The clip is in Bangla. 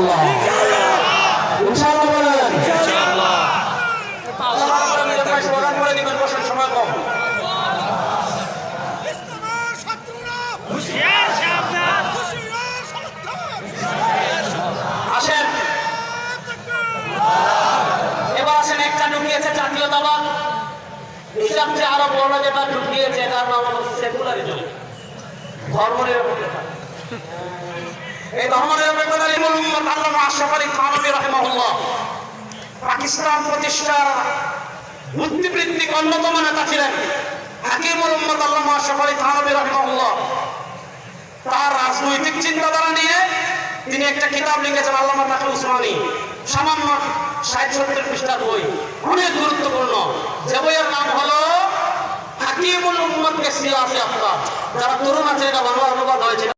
ইনশাআল্লাহ। আসেন। এবার আসেন, একটা ঢুকিয়েছে জাতীয়তাবাদ। সবচেয়ে আরও বড় যেটা ঢুকিয়েছে, তার নাম হলো সেকুলারিজম। ধর্ম নিরপেক্ষতা। এই ধর্মের মোহাম্মদ আল্লামা আশরাফ আলী থানভী রাহিমাহুল্লাহ। পাকিস্তান প্রতিষ্ঠার বুদ্ধিবৃত্তিক অন্যতম নেতা ছিলেন হাকিম মোহাম্মদ আল্লামা আশরাফ আলী থানভী রাহিমাহুল্লাহ। তার রাজনৈতিক চিন্তাধারা নিয়ে তিনি একটা কিতাব লিখেছেন আল্লামা তাকে উসমানী। সামান্য ষাট সত্তর পৃষ্ঠার বই। অনেক গুরুত্বপূর্ণ। যে বইয়ের নাম হলো হাকিমুল উম্মতকে সিয়াসি আফরাদ যারা তরুণ আছে, এটা বাংলা অনুবাদ হয়েছে।